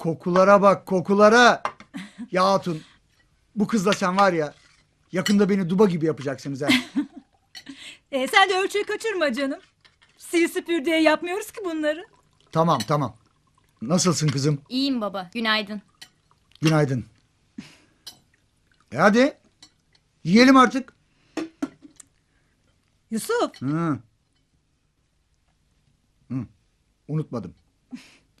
Kokulara bak kokulara. Ya Hatun bu kızla sen var ya yakında beni duba gibi yapacaksınız ha. E, sen de ölçüyü kaçırma canım. Sil süpür diye yapmıyoruz ki bunları. tamam tamam. Nasılsın kızım? İyiyim baba. Günaydın. Günaydın. E hadi. Yiyelim artık. Yusuf Hı. Hı. Unutmadım.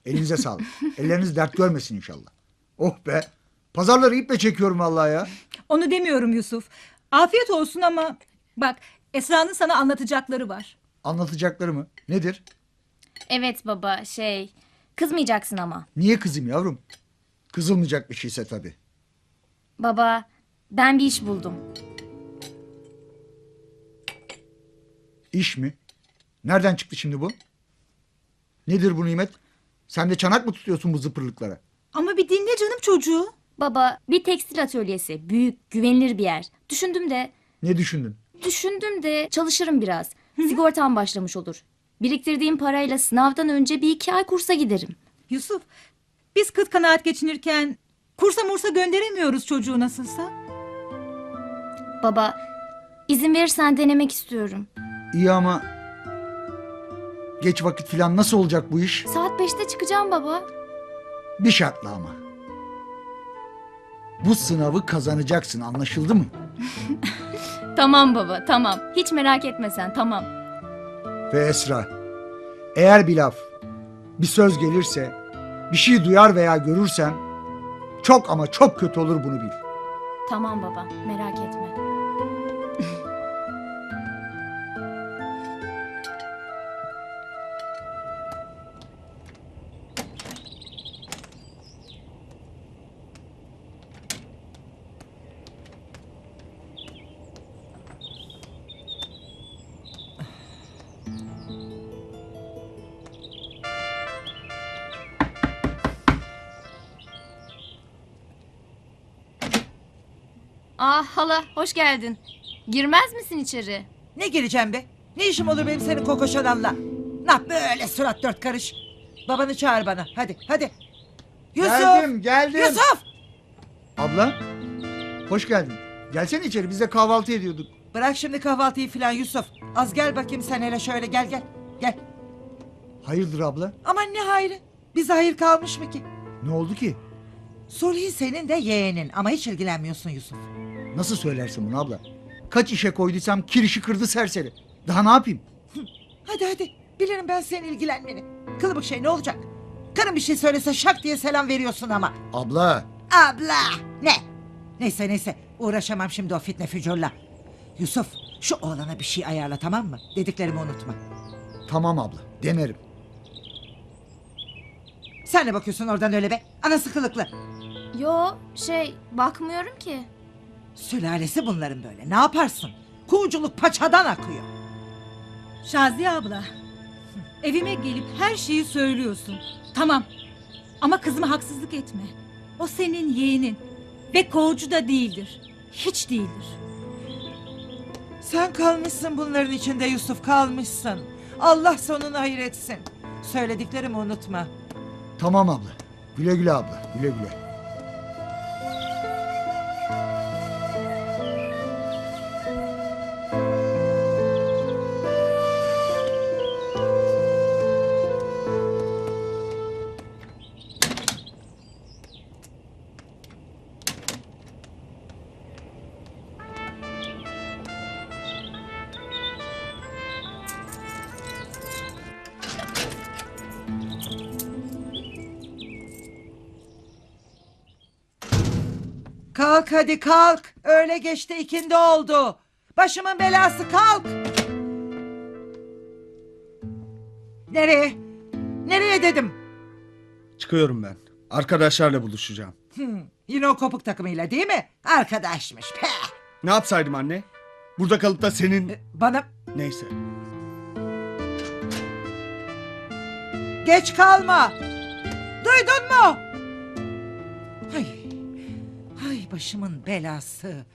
Elinize sağlık. Elleriniz dert görmesin inşallah. Oh be. Pazarları iple çekiyorum vallahi ya. onu demiyorum Yusuf. Afiyet olsun ama bak Esra'nın sana anlatacakları var. Anlatacakları mı? Nedir? Evet baba şey... Kızmayacaksın ama. Niye kızım yavrum? Kızılmayacak bir şeyse tabii. Baba ben bir iş buldum. İş mi? Nereden çıktı şimdi bu? Nedir bu nimet? Sen de çanak mı tutuyorsun bu zıpırlıklara? Ama bir dinle canım çocuğu. Baba bir tekstil atölyesi. Büyük, güvenilir bir yer. Düşündüm de... Ne düşündün? Düşündüm de çalışırım biraz. Sigortam başlamış olur. Biriktirdiğim parayla sınavdan önce bir iki ay kursa giderim. Yusuf biz kıt kanaat geçinirken kursa mursa gönderemiyoruz çocuğu nasılsa. Baba izin verirsen denemek istiyorum. İyi ama geç vakit filan nasıl olacak bu iş? Saat beşte çıkacağım baba. Bir şartla ama. Bu sınavı kazanacaksın anlaşıldı mı? Tamam baba tamam. Hiç merak etme sen tamam. Ve Esra, eğer bir laf, bir söz gelirse, bir şey duyar veya görürsen çok ama çok kötü olur bunu bil. Tamam baba merak etme. Ah hala hoş geldin. Girmez misin içeri? Ne gireceğim be? Ne işim olur benim senin kokoş adamla? Nah böyle surat dört karış. Babanı çağır bana. Hadi hadi. Yusuf! Geldim, geldim. Yusuf! Abla, hoş geldin. Gelsene içeri, biz de kahvaltı ediyorduk. Bırak şimdi kahvaltıyı filan Yusuf. Az gel bakayım sen hele şöyle gel gel. Gel. Hayırdır abla? Aman ne hayrı? Bize hayır kalmış mı ki? Ne oldu ki? Sulhi senin de yeğenin ama hiç ilgilenmiyorsun Yusuf. Nasıl söylersin bunu abla? Kaç işe koyduysam kirişi kırdı serseri. Daha ne yapayım? Hadi hadi. Bilirim ben senin ilgilenmeni. Kılıbık şey ne olacak? Karın bir şey söylese şak diye selam veriyorsun ama. Abla, Abla ne? Neyse neyse uğraşamam şimdi o fitne fücurla. Yusuf şu oğlana bir şey ayarla tamam mı? Dediklerimi unutma. tamam abla, denerim. Sen ne bakıyorsun oradan öyle be? Anası kılıklı. Yo şey bakmıyorum ki. Sülalesi bunların böyle. Ne yaparsın? Kuğuculuk paçadan akıyor. Şaziye abla. Evime gelip her şeyi söylüyorsun. Tamam. Ama kızıma haksızlık etme. O senin yeğenin. Ve kovucu da değildir. Hiç değildir. Sen kalmışsın bunların içinde Yusuf kalmışsın. Allah sonunu hayır etsin. Söylediklerimi unutma. Tamam abla. Güle güle abla, güle güle. Kalk hadi kalk. Öyle geçti ikindi oldu. Başımın belası kalk. Nereye? Nereye dedim? Çıkıyorum ben. Arkadaşlarla buluşacağım. Hmm, yine o kopuk takımıyla değil mi? Arkadaşmış. Peh. Ne yapsaydım anne? Burada kalıp da senin... E, Bana Neyse. geç kalma. Duydun mu? Ay, Ay başımın belası.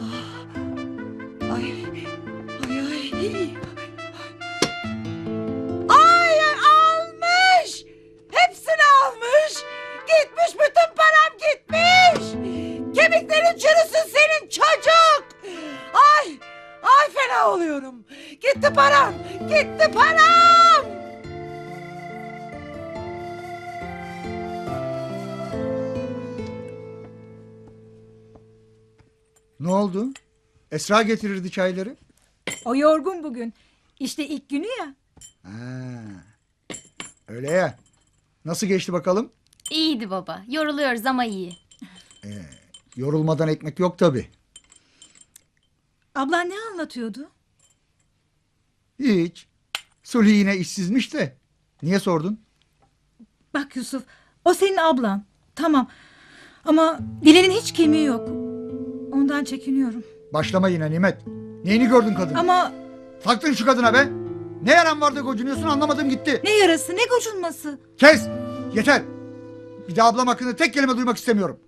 Ah. Ah. Ay, ay, ay. Esra getirirdi çayları. O yorgun bugün. İşte ilk günü ya. Ha. Öyle ya. Nasıl geçti bakalım? İyiydi baba. Yoruluyoruz ama iyi. Yorulmadan ekmek yok tabi. Ablan ne anlatıyordu? Hiç. Sulhi yine işsizmiş de. Niye sordun? Bak Yusuf, o senin ablan. Tamam. Ama dilinin hiç kemiği yok. Ondan çekiniyorum. Başlama yine Nimet. Neyini gördün kadın? Ama Taktın şu kadına be. Ne yaran vardı gocunuyorsun anlamadım gitti. ne yarası, ne gocunması. Kes. Yeter. Bir daha ablam hakkında tek kelime duymak istemiyorum.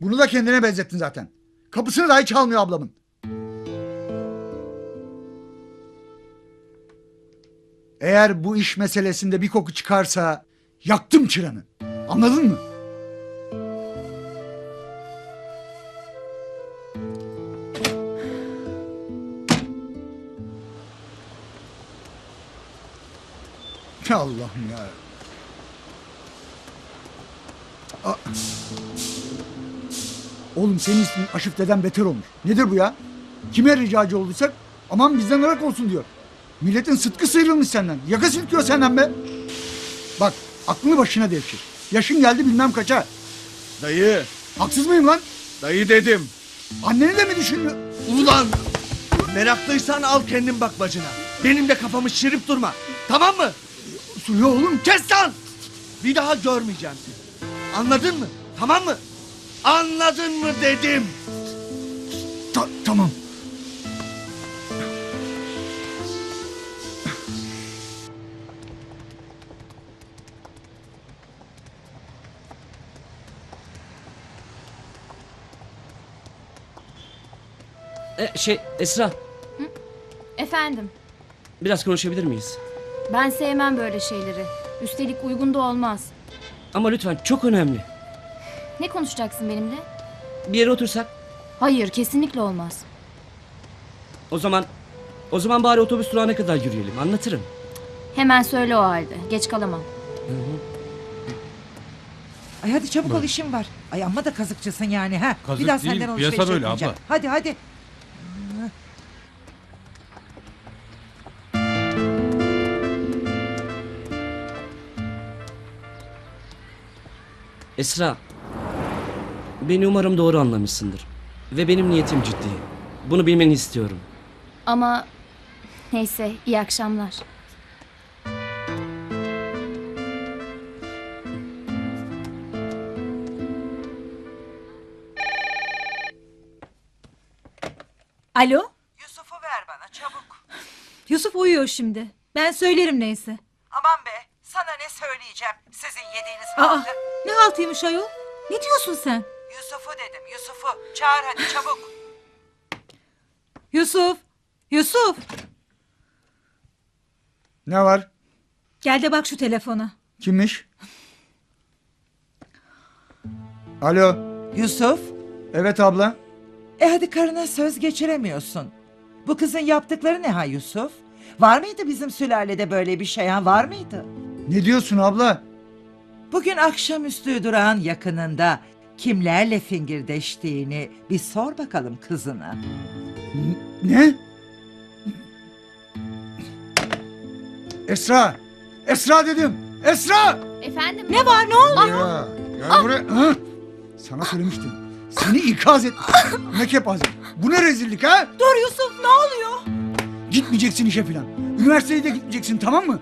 Bunu da kendine benzettin zaten. Kapısını dahi çalmıyor ablamın. Eğer bu iş meselesinde bir koku çıkarsa yaktım çıranı. Anladın mı? Ya Allah'ım ya. Aa. Oğlum senin ismin Aşıf deden beter olmuş. Nedir bu ya? Kime ricacı olduysak aman bizden ırak olsun diyor. Milletin sıtkı sıyrılmış senden. Yaka silkiyor senden be. Bak aklını başına devşir. Yaşın geldi bilmem kaça. Dayı. Haksız mıyım lan? Dayı dedim. Anneni de mi düşünmüyor? Ulan. Meraklıysan al kendin bak bacına. Benim de kafamı şirip durma. Tamam mı? Suyu oğlum. Kes lan. Bir daha görmeyeceğim seni. Anladın mı? Tamam mı? Anladın mı dedim. Ta- tamam. E, şey Esra Efendim, biraz konuşabilir miyiz? Ben sevmem böyle şeyleri. Üstelik uygun da olmaz. Ama lütfen çok önemli. Ne konuşacaksın benimle? Bir yere otursak Hayır, kesinlikle olmaz. o zaman o zaman bari otobüs durağına kadar yürüyelim anlatırım. Hemen söyle o halde. Geç kalamam. Ay hadi çabuk ol işim var. Ay amma da kazıkçısın yani ha. Kazık bir daha değil, senden alışveriş piyasa böyle yapmayacağım. abla. Hadi hadi. Esra beni umarım doğru anlamışsındır. Ve benim niyetim ciddi. Bunu bilmeni istiyorum. Ama neyse, iyi akşamlar. Alo? Yusuf'u ver bana çabuk. Yusuf uyuyor şimdi. Ben söylerim neyse. Aman be sana ne söyleyeceğim sizin yediğiniz Aa, haltı. ne haltıymış ayol? Ne diyorsun sen? Yusuf'u dedim Yusuf'u. Çağır hadi çabuk. Yusuf! Yusuf! Ne var? Gel de bak şu telefona. Kimmiş? Alo. Yusuf. Evet abla. E hadi karına söz geçiremiyorsun. Bu kızın yaptıkları ne ha Yusuf? Var mıydı bizim sülalede böyle bir şey ha var mıydı? Ne diyorsun abla? Bugün akşamüstü durağın yakınında kimlerle fingirdeştiğini bir sor bakalım kızına. Ne? Esra! Esra dedim! Esra! Efendim? Ne var ne oldu? Ya, gel buraya. Hı? Sana söylemiştim. Seni ikaz et. ne kepaze. Bu ne rezillik ha? Dur Yusuf ne oluyor? Gitmeyeceksin işe filan. Üniversiteye de gitmeyeceksin tamam mı?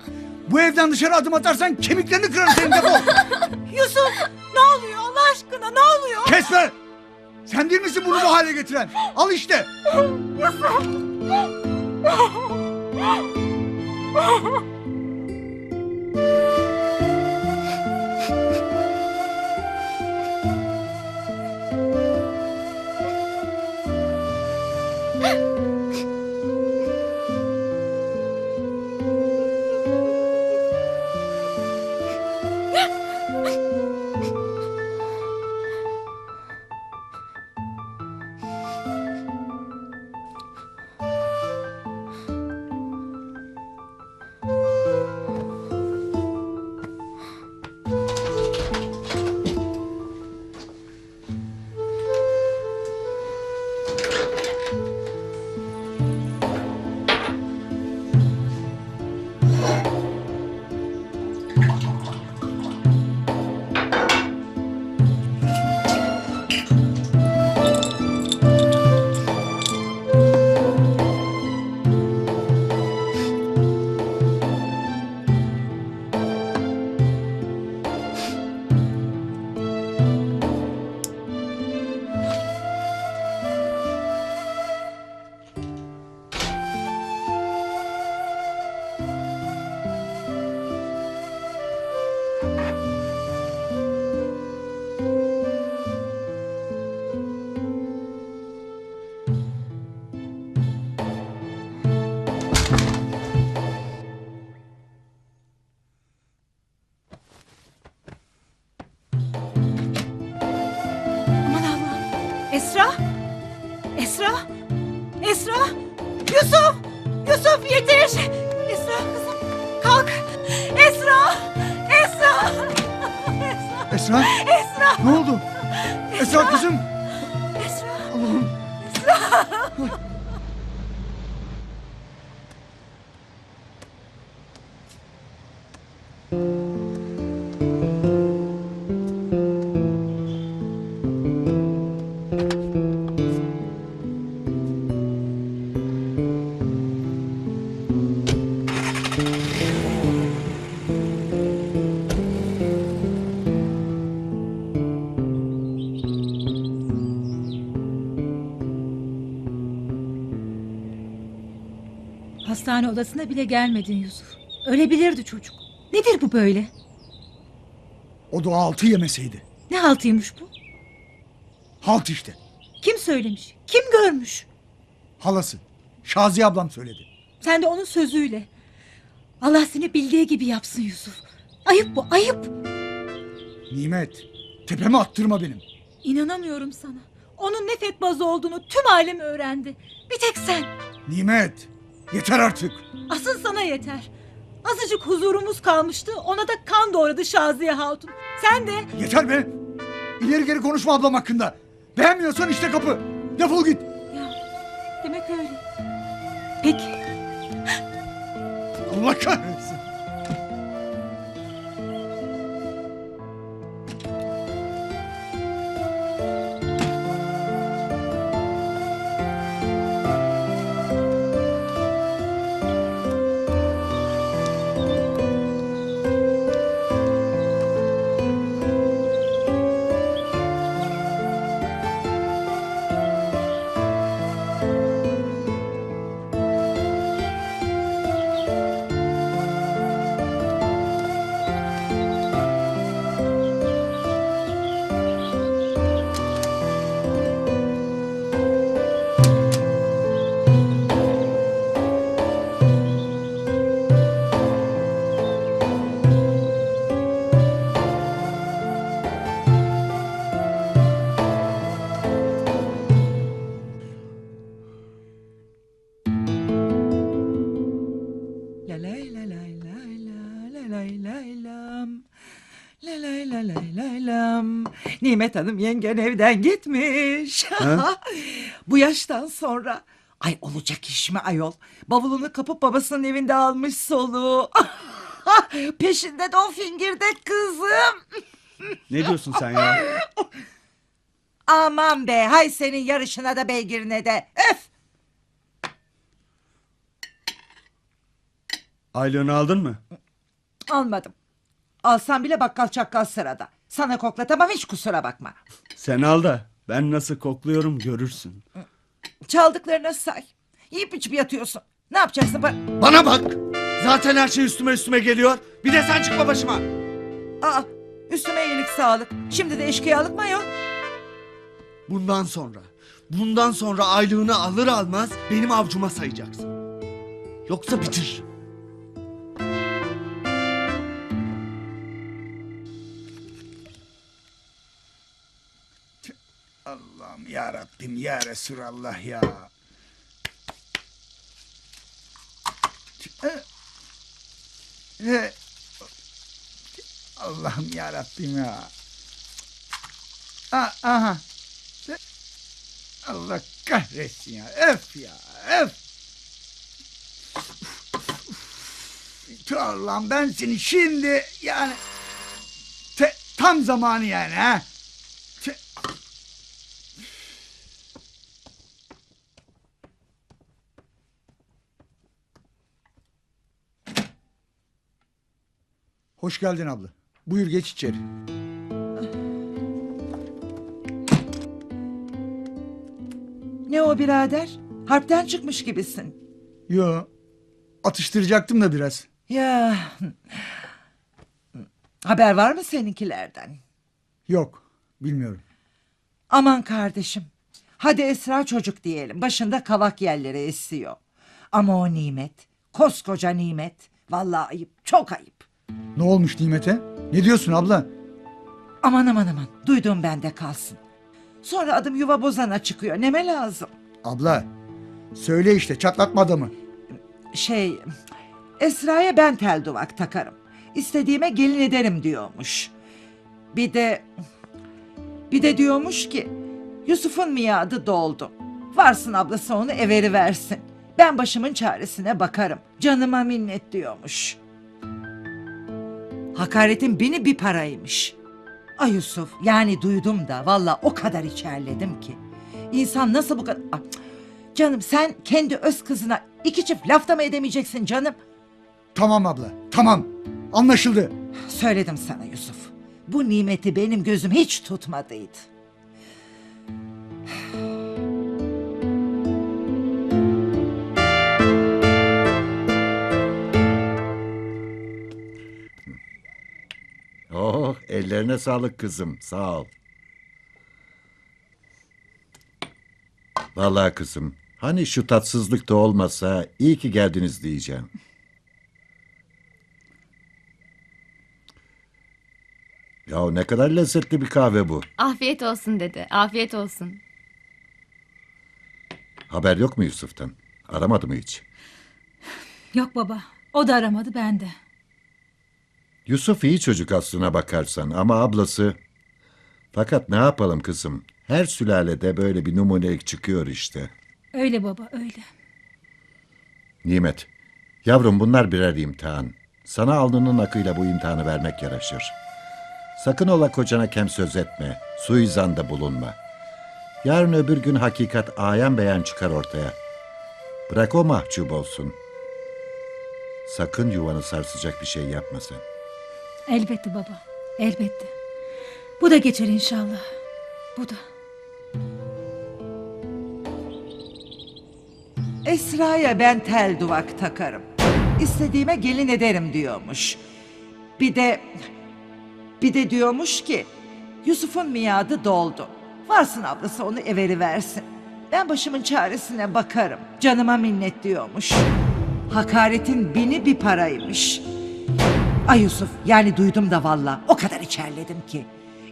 Bu evden dışarı adım atarsan kemiklerini kırarım senin defol. Yusuf ne oluyor Allah aşkına ne oluyor? Kes be! Sen değil misin bunu bu hale getiren? Al işte. Esra? Hastane odasına bile gelmedin Yusuf. Ölebilirdi çocuk. Nedir bu böyle? O da altı yemeseydi. Ne haltıymış bu? Halt işte. Kim söylemiş? Kim görmüş? Halası. Şaziye ablam söyledi. Sen de onun sözüyle. Allah seni bildiği gibi yapsın Yusuf. Ayıp bu ayıp. Nimet. Tepeme attırma benim. İnanamıyorum sana. Onun ne fetbaz olduğunu tüm alem öğrendi. Bir tek sen. Nimet. Yeter artık. Asıl sana yeter. Azıcık huzurumuz kalmıştı. Ona da kan doğradı Şaziye Hatun. Sen de Yeter be. İleri geri konuşma ablam hakkında. Beğenmiyorsan işte kapı. Defol git. ya demek öyle. Peki. Allah kahretsin. Nimet Hanım yengen evden gitmiş. Bu yaştan sonra. Ay olacak iş mi ayol? Bavulunu kapıp babasının evinde almış soluğu. Peşinde de o fingirdek kızım. Ne diyorsun sen ya? Aman be hay senin yarışına da beygirine de. Öf! Aylığını aldın mı? Almadım. Alsam bile bakkal çakkal sırada. Sana koklatamam hiç kusura bakma. Sen al da ben nasıl kokluyorum görürsün. Çaldıklarına say. Yiyip içip yatıyorsun. Ne yapacaksın? Ba- Bana bak. Zaten her şey üstüme üstüme geliyor. Bir de sen çıkma başıma. Aa, üstüme iyilik sağlık. Şimdi de eşkıyalık mı ayol? Bundan sonra, bundan sonra aylığını alır almaz benim avcuma sayacaksın. Yoksa bitir. Rabbim ya Resulallah ya. Allah'ım ya Rabbim ya. Aha. Allah kahretsin ya. Öf ya. Öf. Allah'ım ben seni şimdi yani te- tam zamanı yani ha. Te- Hoş geldin abla. Buyur geç içeri. Ne o birader? Harpten çıkmış gibisin. Yo. Atıştıracaktım da biraz. Ya. Haber var mı seninkilerden? Yok. Bilmiyorum. Aman kardeşim. Hadi Esra çocuk diyelim. Başında kavak yerleri esiyor. Ama o nimet. Koskoca nimet. Vallahi ayıp. Çok ayıp. Ne olmuş Nimet'e? Ne diyorsun abla? Aman aman aman. Duyduğum bende kalsın. Sonra adım yuva bozana çıkıyor. Neme lazım? Abla söyle işte çatlatma adamı. Şey, Esra'ya ben tel duvak takarım. İstediğime gelin ederim diyormuş. Bir de, bir de diyormuş ki Yusuf'un miadı doldu. Varsın ablası onu everi versin. Ben başımın çaresine bakarım. Canıma minnet diyormuş. Hakaretin bini bir paraymış. Ay Yusuf yani duydum da valla o kadar içerledim ki. İnsan nasıl bu kadar... Ah, Canım sen kendi öz kızına iki çift lafta mı edemeyeceksin canım? Tamam abla tamam anlaşıldı. Söyledim sana Yusuf. Bu nimeti benim gözüm hiç tutmadıydı. Ellerine sağlık kızım. Sağ ol. Vallahi kızım, hani şu tatsızlık da olmasa iyi ki geldiniz diyeceğim. Ya ne kadar lezzetli bir kahve bu. Afiyet olsun dede. Afiyet olsun. Haber yok mu Yusuf'tan? Aramadı mı hiç? Yok baba. O da aramadı ben de. Yusuf iyi çocuk aslına bakarsan ama ablası... Fakat ne yapalım kızım? Her sülalede böyle bir numunelik çıkıyor işte. Öyle baba öyle. Nimet, yavrum bunlar birer imtihan. Sana alnının akıyla bu imtihanı vermek yaraşır. Sakın ola kocana kem söz etme, suizanda bulunma. Yarın öbür gün hakikat ayan beyan çıkar ortaya. Bırak o mahcup olsun. Sakın yuvanı sarsacak bir şey yapma sen. Elbette baba. Elbette. Bu da geçer inşallah. Bu da. Esra'ya ben tel duvak takarım. İstediğime gelin ederim diyormuş. Bir de bir de diyormuş ki Yusuf'un miadı doldu. Varsın ablası onu everi versin. Ben başımın çaresine bakarım. Canıma minnet diyormuş. Hakaretin bini bir paraymış. Ay Yusuf yani duydum da valla o kadar içerledim ki.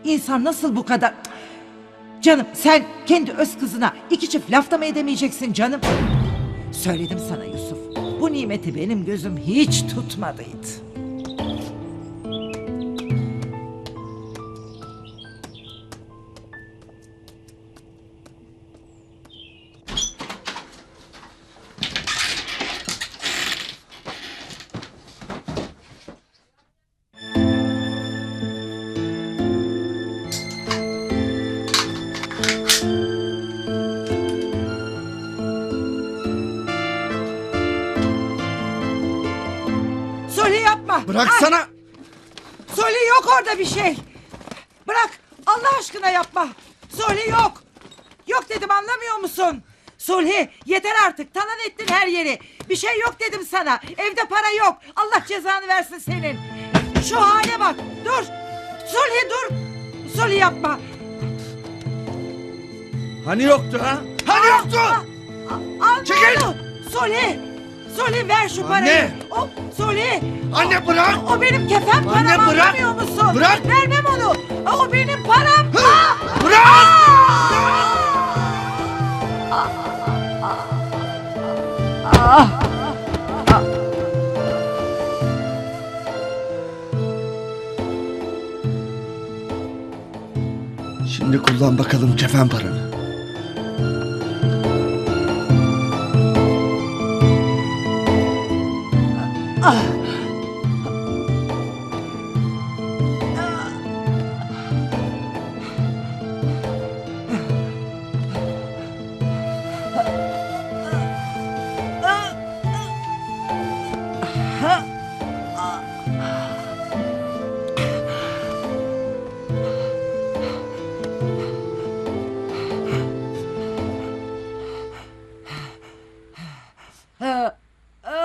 İnsan nasıl bu kadar... Canım sen kendi öz kızına iki çift lafta mı edemeyeceksin canım? Söyledim sana Yusuf. Bu nimeti benim gözüm hiç tutmadıydı. Söyle yapma. Bıraksana. Ay, söyle yok orada bir şey. Bırak Allah aşkına yapma. Söyle yok. Yok dedim anlamıyor musun? Sulhi yeter artık talan ettin her yeri. Bir şey yok dedim sana. Evde para yok. Allah cezanı versin senin. Şu hale bak. Dur. Sulhi dur. Sulhi yapma. Hani yoktu ha? Hani yoktu? Al Çekil! onu. Sulhi. Sulhi ver şu Anne! parayı. O Sulhi. Anne bırak! O benim kefen param Anne, bırak! anlamıyor musun? Bırak! Vermem onu. O benim param. Bırak! Şimdi kullan bakalım kefen paranı.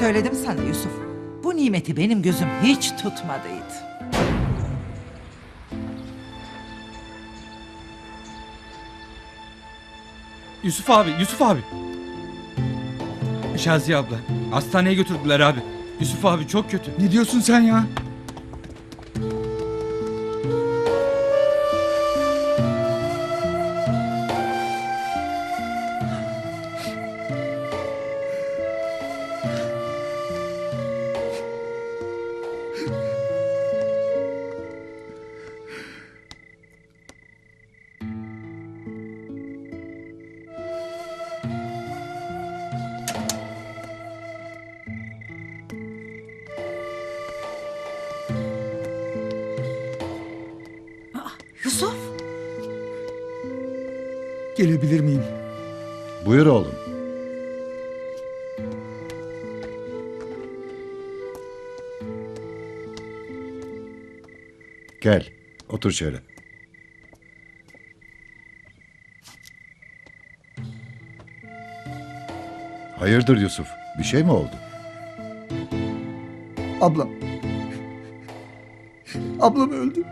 söyledim sana Yusuf. Bu nimeti benim gözüm hiç tutmadıydı. Yusuf abi, Yusuf abi. Şaziye abla. Hastaneye götürdüler abi. Yusuf abi çok kötü. Ne diyorsun sen ya? Gelebilir miyim? Buyur oğlum. Gel, otur şöyle. Hayırdır Yusuf? Bir şey mi oldu? Ablam. Ablam öldü.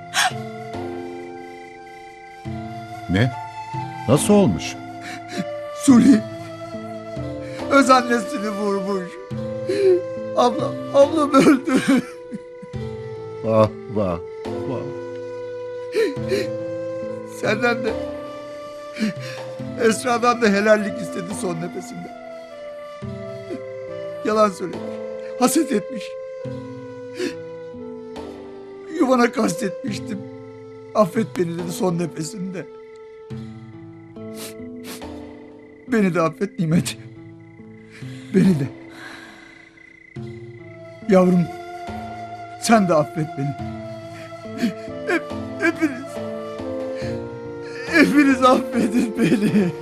Ne? Nasıl olmuş? Suli. Öz annesini vurmuş. Ablam, ablam öldü. Vah vah vah. Senden de Esra'dan da helallik istedi son nefesinde. Yalan söylemiş. Haset etmiş. Yuvana kastetmiştim. Affet beni dedi son nefesinde. Beni de affet Nimet. Beni de. Yavrum sen de affet beni. Hep, hepiniz. Hepiniz affedin beni.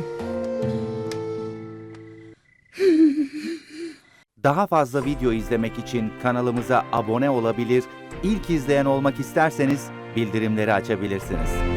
Daha fazla video izlemek için kanalımıza abone olabilir, ilk izleyen olmak isterseniz bildirimleri açabilirsiniz.